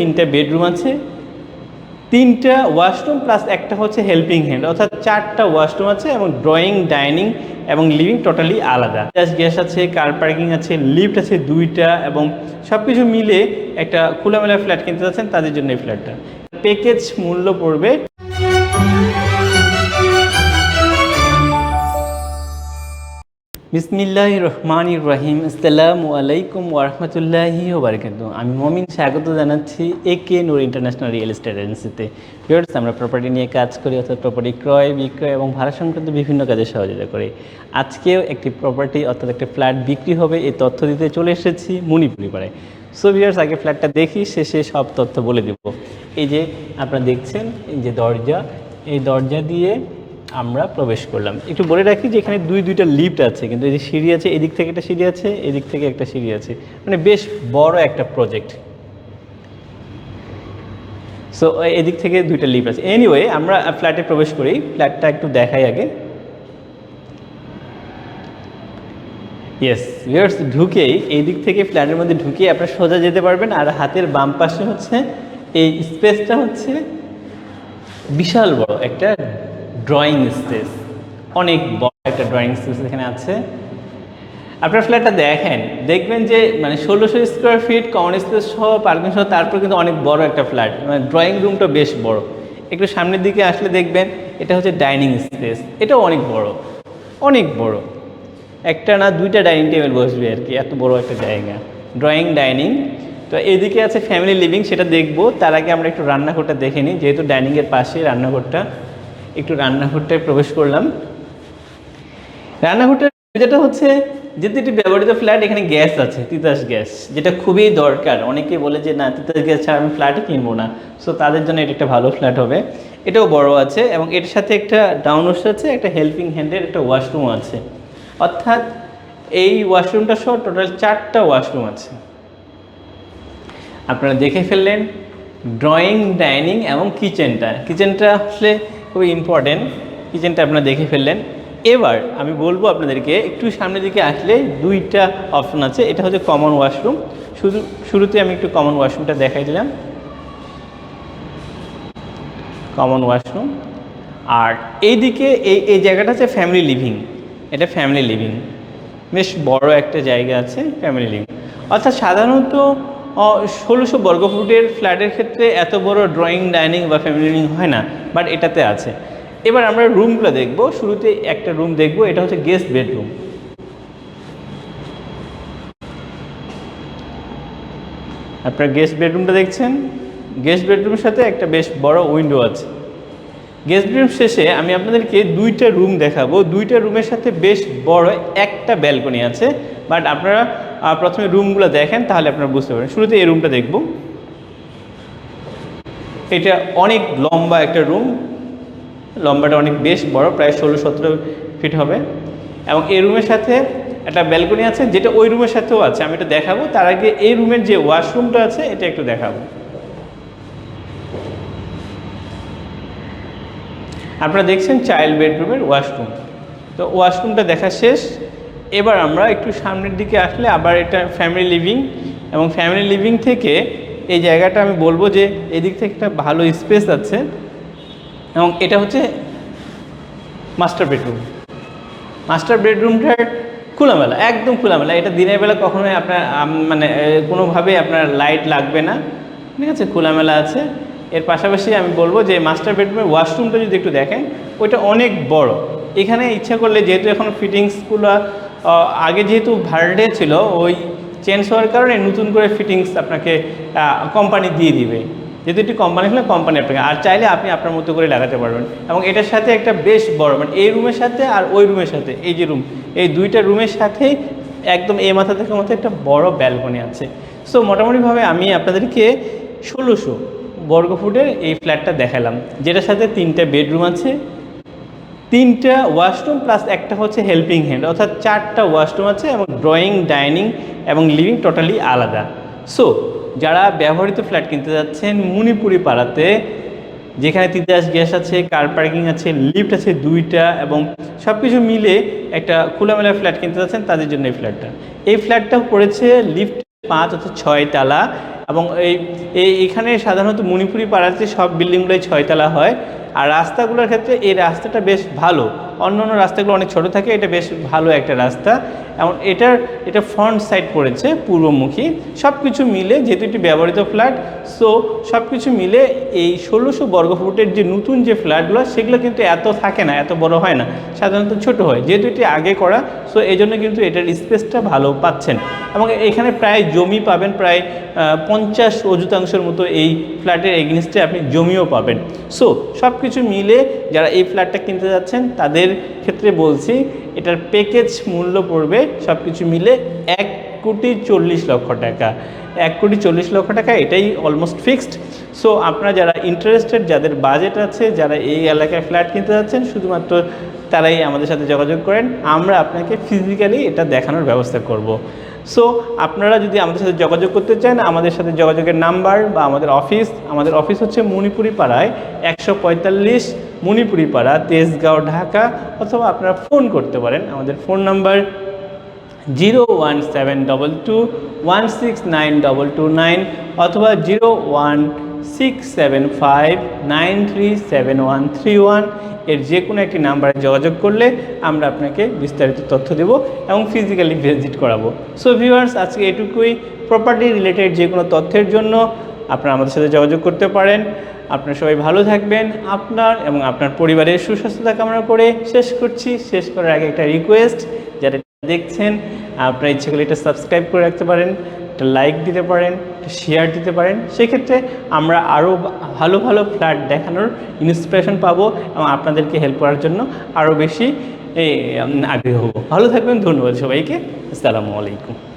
তিনটা বেডরুম আছে। তিনটা ওয়াশরুম প্লাস একটা হচ্ছে হেল্পিং হ্যান্ড অর্থাৎ চারটা ওয়াশরুম আছে এবং ড্রয়িং ডাইনিং এবং লিভিং টোটালি আলাদা। জাস্ট গ্যাস আছে কার পার্কিং আছে লিফট আছে দুইটা এবং সব কিছু মিলে একটা খোলামেলা ফ্ল্যাট কিনতে যাচ্ছেন, তাদের জন্য এই ফ্ল্যাটটা প্যাকেজ মূল্য পড়বে বিসমিল্লাহ রহমান রাহিম আসসালামু আলাইকুম ওরহমতুল্লাহি ওবরাকাতু আমি মমিন, স্বাগত জানাচ্ছি A K Noor international real estate এজেন্সিতে। ভিউয়ার্স, আমরা প্রপার্টি নিয়ে কাজ করি, অর্থাৎ প্রপার্টি ক্রয়, বিক্রয় এবং ভাড়া সংক্রান্ত বিভিন্ন কাজে সহযোগিতা করি। আজকেও একটি প্রপার্টি অর্থাৎ একটি ফ্ল্যাট বিক্রি হবে, এই তথ্য দিতে চলে এসেছি মণিপুরি পাড়ায় সো ভিউয়ার্স, আগে ফ্ল্যাটটা দেখি, শেষে সব তথ্য বলে দেব। এই যে আপনারা দেখছেন, এই যে দরজা, এই দরজা দিয়ে আমরা প্রবেশ করলাম। একটু বলে রাখি যে এখানে দুই, দুইটা লিফট আছে, কিন্তু এই যে সিঁড়ি আছে, এদিক থেকে একটা সিঁড়ি আছে, এদিক থেকে একটা সিঁড়ি আছে। মানে বেশ বড় একটা প্রজেক্ট সো এদিক থেকে দুইটা লিফট আছে। এনিওয়ে আমরা ফ্ল্যাটে প্রবেশ করি। ফ্ল্যাটটা একটু দেখাই আগে। ইয়েস ভিউয়ার্স ঢুকেই, এই দিক থেকে ফ্ল্যাটের মধ্যে ঢুকে আপনারা সোজা যেতে পারবেন। আর হাতের বাম পাশে হচ্ছে, এই স্পেসটা হচ্ছে বিশাল বড় একটা ড্রয়িং স্পেস অনেক বড় একটা ড্রয়িং স্পেস এখানে আছে। আপনার ফ্ল্যাটটা দেখেন, দেখবেন যে মানে ষোলোশো স্কোয়ার ফিট কমন স্পেস সহ পার্কিং সহ, তারপর কিন্তু অনেক বড় একটা ফ্ল্যাট মানে ড্রয়িং রুমটা বেশ বড়। একটু সামনের দিকে আসলে দেখবেন, এটা হচ্ছে ডাইনিং স্পেস এটাও অনেক বড়। অনেক বড়। একটা না দুইটা ডাইনিং টেবিল বসবে আর কি, এত বড় একটা জায়গা। ড্রয়িং ডাইনিং তো এদিকে আছে ফ্যামিলি লিভিং সেটা দেখব। তার আগে আমরা একটু রান্নাঘরটা দেখে নিই, যেহেতু ডাইনিংয়ের পাশে রান্নাঘরটা। একটু রান্নাঘরটায় প্রবেশ করলাম। রান্নাঘরটার যেটা হচ্ছে যেহেতু একটি ব্যবহৃত ফ্ল্যাট, এখানে গ্যাস আছে, তিতাস গ্যাস, যেটা খুবই দরকার। অনেকে বলে যে, না, তিতাস গ্যাস ছাড়া আমি ফ্ল্যাটই কিনবো না। সো তাদের জন্য এটা একটা ভালো ফ্ল্যাট হবে। এটাও বড় আছে এবং এর সাথে একটা ডাউনওয়ার্স আছে, একটা হেল্পিং হ্যান্ডের একটা ওয়াশরুম আছে। অর্থাৎ এই ওয়াশরুমটা সহ টোটাল চারটা ওয়াশরুম আছে। আপনারা দেখে ফেললেন ড্রয়িং ডাইনিং এবং কিচেনটা কিচেনটা আসলে খুবই ইম্পর্টেন্ট কিচেনটা আপনারা দেখে ফেললেন। এবার আমি বলব আপনাদেরকে, একটু সামনের দিকে আসলে দুইটা অপশন আছে, এটা হচ্ছে কমন ওয়াশরুম শুধু, শুরুতে আমি একটু কমন ওয়াশরুমটা দেখাই দিলাম। কমন ওয়াশরুম আর এইদিকে এই এই জায়গাটা হচ্ছে ফ্যামিলি লিভিং এটা ফ্যামিলি লিভিং বেশ বড় একটা জায়গা আছে ফ্যামিলি লিভিং অর্থাৎ সাধারণত ষোলোশো বর্গফুটের ফ্ল্যাটের ক্ষেত্রে এত বড় ড্রয়িং ডাইনিং বা ফ্যামিলি হয় না বাট এটাতে আছে। এবার আমরা রুমগুলো দেখব। শুরুতে একটা রুম দেখব, এটা হচ্ছে গেস্ট বেডরুম আপনার গেস্ট বেডরুমটা দেখছেন? গেস্ট বেডরুমের সাথে একটা বেশ বড় উইন্ডো আছে। গেস্ট বেডরুম শেষে আমি আপনাদেরকে দুইটা রুম দেখাবো। দুইটা রুমের সাথে বেশ বড় একটা ব্যালকনি আছে বাট আপনারা প্রথমে রুমগুলো দেখেন, তাহলে আপনারা বুঝতে পারেন শুরুতে এই রুমটা দেখব। এটা অনেক লম্বা একটা রুম। লম্বাটা অনেক বেশ বড়, প্রায় ষোলো সতেরো ফিট হবে। এবং এই রুমের সাথে একটা ব্যালকনি আছে, যেটা ওই রুমের সাথেও আছে। আমি এটা দেখাবো। তার আগে এই রুমের যে ওয়াশরুমটা আছে, এটা একটু দেখাবো। আপনারা দেখছেন চাইল্ড বেডরুমের ওয়াশরুম। তো ওয়াশরুমটা দেখা শেষ। এবার আমরা একটু সামনের দিকে আসলে আবার এটা ফ্যামিলি লিভিং এবং ফ্যামিলি লিভিং থেকে এই জায়গাটা আমি বলব যে এদিক থেকে একটা ভালো স্পেস আছে এবং এটা হচ্ছে মাস্টার বেডরুম মাস্টার বেডরুমটার খোলামেলা, একদম খোলামেলা। এটা দিনের বেলা কখনোই আপনার মানে কোনোভাবেই আপনার লাইট লাগবে না। ঠিক আছে? খোলামেলা আছে। এর পাশাপাশি আমি বলব যে মাস্টার বেডরুমের ওয়াশরুমটা যদি একটু দেখেন, ওইটা অনেক বড়। এখানে ইচ্ছা করলে, যেহেতু এখন ফিটিংসগুলো আগে যেহেতু ভার্ডে ছিল, ওই চেঞ্জ হওয়ার কারণে নতুন করে ফিটিংস আপনাকে কোম্পানি দিয়ে দিবে। যেহেতু একটি কোম্পানি হলে কোম্পানি আপনাকে, আর চাইলে আপনি আপনার মতো করে লাগাতে পারবেন। এবং এটার সাথে একটা বেশ বড় মানে এই রুমের সাথে আর ওই রুমের সাথে, এই যে রুম এই দুইটা রুমের সাথেই একদম এই মাথা থেকে মতো একটা বড় ব্যালকনি আছে। সো মোটামুটিভাবে আমি আপনাদেরকে ষোলোশো বর্গফুটের এই ফ্ল্যাটটা দেখালাম, যেটার সাথে তিনটা বেডরুম আছে তিনটা ওয়াশরুম প্লাস একটা হচ্ছে হেল্পিং হ্যান্ড অর্থাৎ চারটা ওয়াশরুম আছে এবং ড্রয়িং ডাইনিং এবং লিভিং টোটালি আলাদা। সো যারা ব্যবহৃত ফ্ল্যাট কিনতে যাচ্ছেন মণিপুরি পাড়াতে, যেখানে তিতাস গ্যাস আছে কার পার্কিং আছে লিফট আছে দুইটা এবং সব কিছু মিলে একটা খোলামেলা ফ্ল্যাট কিনতে যাচ্ছেন, তাদের জন্য এই ফ্ল্যাটটা এই ফ্ল্যাটটা পড়েছে লিফট পাঁচ অর্থাৎ ছয় তালা এবং এই এখানে সাধারণত মণিপুরি পাড়াতে সব বিল্ডিংগুলোই ছয়তলা হয়। আর রাস্তাগুলোর ক্ষেত্রে এই রাস্তাটা বেশ ভালো। অন্য অন্য রাস্তাগুলো অনেক ছোট থাকে, এটা বেশ ভালো একটা রাস্তা। এবং এটার, এটা ফ্রন্ট সাইড পড়েছে, পূর্বমুখী। সব কিছু মিলে যেহেতু এটি ব্যবহৃত ফ্ল্যাট সো সব কিছু মিলে এই ষোলোশো বর্গফুটের যে নতুন যে ফ্ল্যাটগুলো, সেগুলো কিন্তু এত থাকে না, এত বড় হয় না, সাধারণত ছোট হয়। যেহেতু এটি আগে করা সো এই জন্য কিন্তু এটার স্পেসটা ভালো পাচ্ছেন। এবং এখানে প্রায় জমি পাবেন, প্রায় পঞ্চাশ অযুতাংশের মতো এই ফ্ল্যাটের এগেনস্টে আপনি জমিও পাবেন। সো সব কিছু মিলে যারা এই ফ্ল্যাটটা কিনতে যাচ্ছেন, তাদের ক্ষেত্রে বলছি, এটার প্যাকেজ মূল্য পড়বে সব কিছু মিলে এক কোটি চল্লিশ লক্ষ টাকা। এক কোটি চল্লিশ লক্ষ টাকা, এটাই অলমোস্ট ফিক্সড সো আপনারা যারা ইন্টারেস্টেড যাদের বাজেট আছে, যারা এই এলাকায় ফ্ল্যাট কিনতে যাচ্ছেন, শুধুমাত্র তারাই আমাদের সাথে যোগাযোগ করেন। আমরা আপনাকে ফিজিক্যালি এটা দেখানোর ব্যবস্থা করব। সো আপনারা যদি আমাদের সাথে যোগাযোগ করতে চান, আমাদের সাথে যোগাযোগের নাম্বার বা আমাদের অফিস আমাদের অফিস হচ্ছে মণিপুরি পাড়ায় একশো পঁয়তাল্লিশ মণিপুরি পাড়া তেজগাঁও, ঢাকা, অথবা আপনারা ফোন করতে পারেন। আমাদের phone number zero one seven double two one six nine double two nine অথবা zero one six seven five nine three seven one three ওয়ানের যে কোনো একটি নাম্বারে যোগাযোগ করলে আমরা আপনাকে বিস্তারিত তথ্য দেব এবং ফিজিক্যালি ভিজিট করাবো। সো ভিউয়ার্স আজকে এটুকুই। প্রপার্টি রিলেটেড যে কোনো তথ্যের জন্য আপনারা আমাদের সাথে যোগাযোগ করতে পারেন। আপনারা সবাই ভালো থাকবেন। আপনার এবং আপনার পরিবারের সুস্বাস্থ্যতা কামনা করে শেষ করছি। শেষ করার আগে একটা রিকোয়েস্ট যারা দেখছেন, আপনার ইচ্ছে করলে এটা সাবস্ক্রাইব করে রাখতে পারেন। একটা লাইক দিতে পারেন, একটা শেয়ার দিতে পারেন। সেক্ষেত্রে আমরা আরও ভালো ভালো ফ্ল্যাট দেখানোর ইন্সপিরেশন পাবো এবং আপনাদেরকে হেল্প করার জন্য আরও বেশি আগ্রহ হব। ভালো থাকবেন, ধন্যবাদ সবাইকে। আসসালামু আলাইকুম।